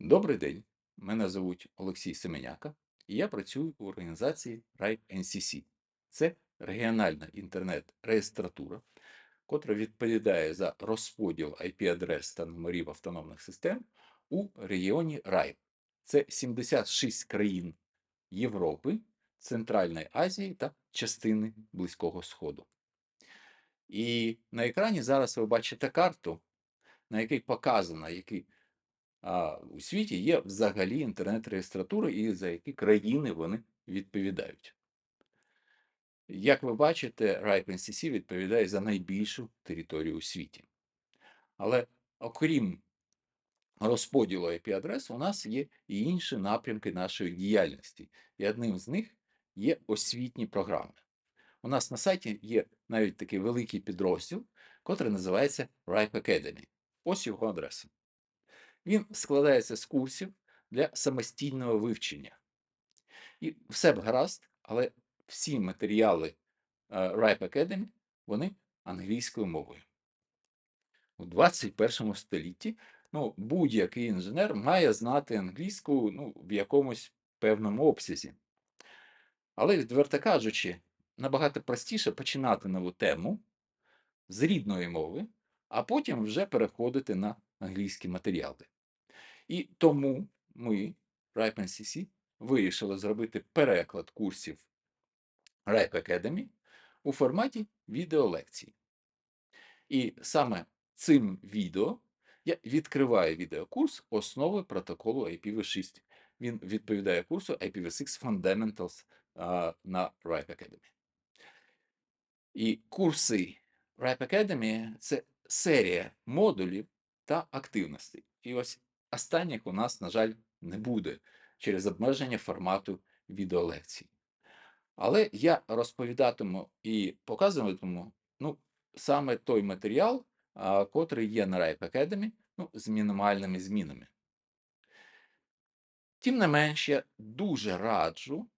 Добрий день. Мене звуть Олексій Семеняка, і я працюю у організації RIPE NCC. Це регіональна інтернет-реєстратура, котра відповідає за розподіл IP-адрес та номерів автономних систем у регіоні RIPE. Це 76 країн Європи, Центральної Азії та частини Близького Сходу. І на екрані зараз ви бачите карту, на якій показано, які у світі є взагалі інтернет-реєстратури і за які країни вони відповідають. Як ви бачите, RIPE NCC відповідає за найбільшу територію у світі. Але окрім розподілу IP-адрес, у нас є і інші напрямки нашої діяльності, і одним з них є освітні програми. У нас на сайті є навіть такий великий підрозділ, котрий називається RIPE Academy. Ось його адреса. Він складається з курсів для самостійного вивчення. І все б гаразд, але всі матеріали е, RIPE Academy, вони англійською мовою. У 21 столітті ну, будь-який інженер має знати англійську ну, в якомусь певному обсязі. Але, відверто кажучи, набагато простіше починати нову тему з рідної мови, а потім вже переходити на англійські матеріали. І тому ми, RIPE NCC, вирішили зробити переклад курсів RIPE Academy у форматі відеолекцій. І саме цим відео я відкриваю відеокурс основи протоколу IPv6. Він відповідає курсу IPv6 Fundamentals а, на RIPE Academy. І курси RIPE Academy – це серія модулів та активностей. І ось останніх у нас, на жаль, не буде через обмеження формату відеолекцій. Але я розповідатиму і показуватиму ну, саме той матеріал, а, котрий є на RIPE Academy, ну, з мінімальними змінами. Тим не менш, я дуже раджу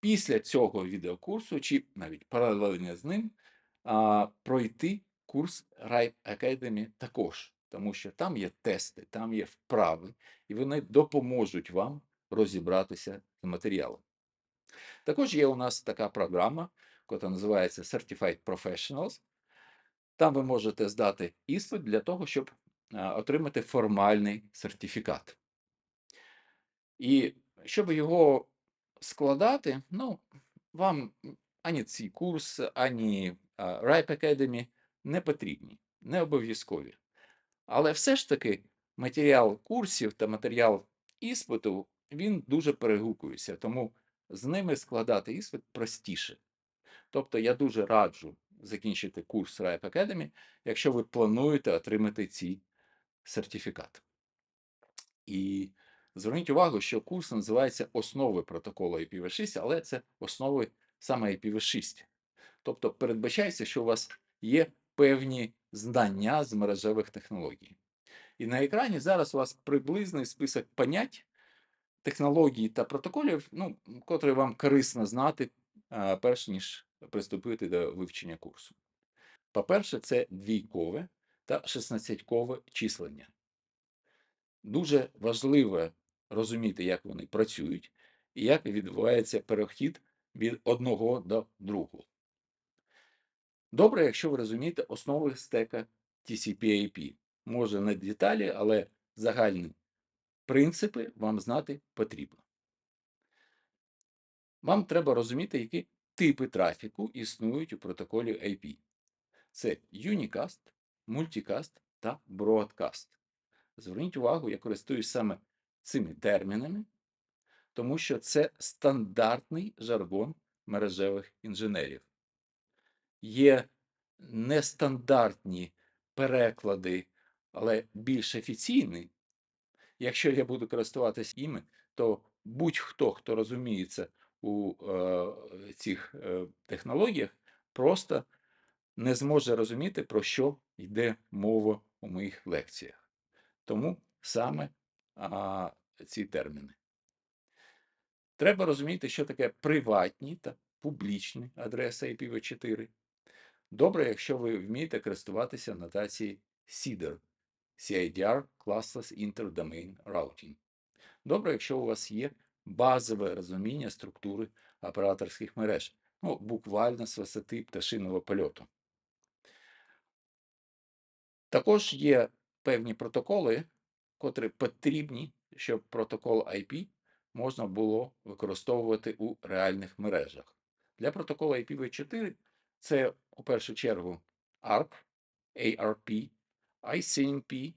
після цього відеокурсу, чи навіть паралельно з ним, а, пройти курс RIPE Academy також, тому що там є тести, там є вправи, і вони допоможуть вам розібратися з матеріалом. Також є у нас така програма, яка називається Certified Professionals. Там ви можете здати іспит для того, щоб отримати формальний сертифікат. І щоб його складати, ну, вам ані цей курс, ані RIPE Academy не потрібні, не обов'язкові. Але все ж таки матеріал курсів та матеріал іспиту він дуже перегукується, тому з ними складати іспит простіше. Тобто я дуже раджу закінчити курс RIPE Academy, якщо ви плануєте отримати цей сертифікат. І зверніть увагу, що курс називається Основи протоколу IPv6, але це основи саме IPv6. Тобто передбачається, що у вас є певні знання з мережевих технологій. І на екрані зараз у вас приблизний список понять, технологій та протоколів, ну, котрі вам корисно знати, перш ніж приступити до вивчення курсу. По-перше, це двійкове та шістнадцятькове числення. Дуже важливо розуміти, як вони працюють і як відбувається перехід від одного до другого. Добре, якщо ви розумієте основи стека TCP/IP. Може не деталі, але загальні принципи вам знати потрібно. Вам треба розуміти, які типи трафіку існують у протоколі IP. Це Unicast, Multicast та Broadcast. Зверніть увагу, я користуюсь саме цими термінами, тому що це стандартний жаргон мережевих інженерів. Є нестандартні переклади, але більш офіційні. Якщо я буду користуватися іми, то будь-хто, хто розуміється у е, цих е, технологіях, просто не зможе розуміти, про що йде мова у моїх лекціях. Тому саме а, ці терміни. Треба розуміти, що таке приватні та публічні адреси IPv4. Добре, якщо ви вмієте користуватися нотацією CIDR – CIDR Classless Interdomain Routing. Добре, якщо у вас є базове розуміння структури операторських мереж, ну, буквально з висоти пташиного польоту. Також є певні протоколи, котрі потрібні, щоб протокол IP можна було використовувати у реальних мережах. Для протоколу IPv4 це у першу чергу ARP, ARP, ICMP,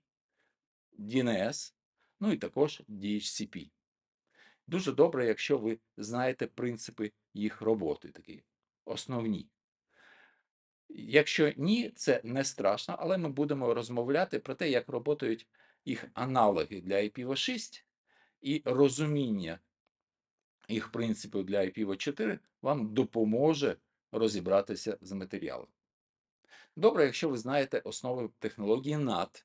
DNS, ну і також DHCP. Дуже добре, якщо ви знаєте принципи їх роботи, такі основні. Якщо ні, це не страшно, але ми будемо розмовляти про те, як працюють їх аналоги для IPv6 і розуміння їх принципів для IPv4 вам допоможе розібратися з матеріалом. Добре, якщо ви знаєте основи технології NAT,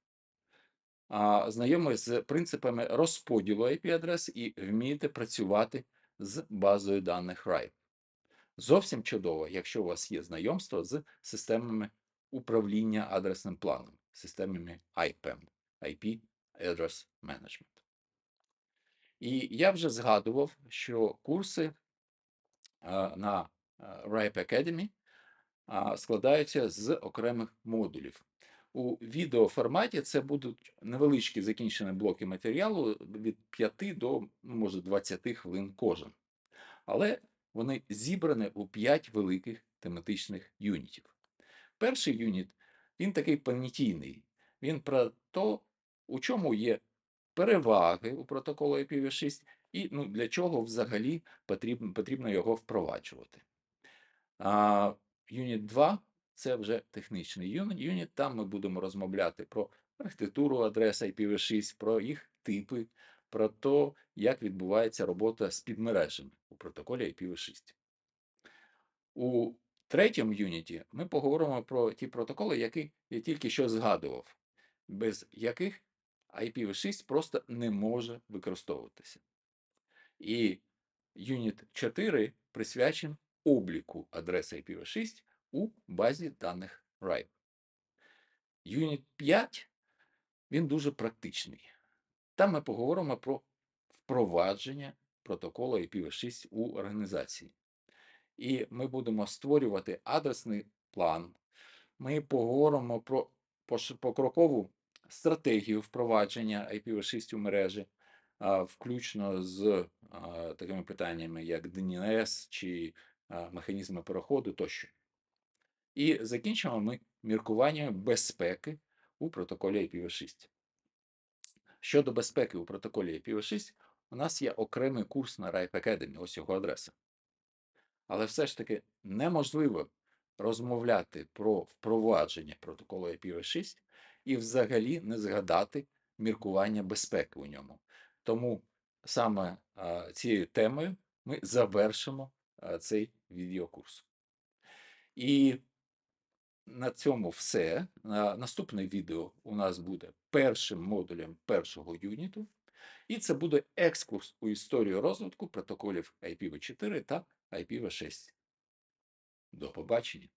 знайомі з принципами розподілу IP-адрес і вмієте працювати з базою даних RIPE. Зовсім чудово, якщо у вас є знайомство з системами управління адресним планом, системами IPAM, IP Address Management. І я вже згадував, що курси на RIPE Academy складаються з окремих модулів. У відеоформаті це будуть невеличкі закінчені блоки матеріалу від 5 до, ну, може, 20 хвилин кожен. Але вони зібрані у 5 великих тематичних юнітів. Перший юніт він такий понятійний. Він про те, у чому є переваги у протоколу IPv6 і ну, для чого взагалі потрібно, потрібно його впроваджувати. А, Юніт 2 це вже технічний юніт. Там ми будемо розмовляти про архітектуру адрес IPv6, про їх типи, про те, як відбувається робота з підмережами у протоколі IPv6. У третьому юніті ми поговоримо про ті протоколи, які я тільки що згадував, без яких IPv6 просто не може використовуватися. І юніт 4 присвячений обліку адреси IPv6 у базі даних RIPE. Юніт 5 він дуже практичний. Там ми поговоримо про впровадження протоколу IPv6 у організації. І ми будемо створювати адресний план. Ми поговоримо про покрокову стратегію впровадження IPv6 у мережі, включно з такими питаннями, як DNS чи механізми переходу тощо. І закінчимо ми міркуванням безпеки у протоколі IPv6. Щодо безпеки у протоколі IPv6, у нас є окремий курс на RIPE Academy, ось його адреса. Але все ж таки неможливо розмовляти про впровадження протоколу IPv6 і взагалі не згадати міркування безпеки у ньому. Тому саме цією темою ми завершимо відеокурс. І на цьому все. На наступне відео у нас буде першим модулем першого юніту, і це буде екскурс у історію розвитку протоколів IPv4 та IPv6. До побачення!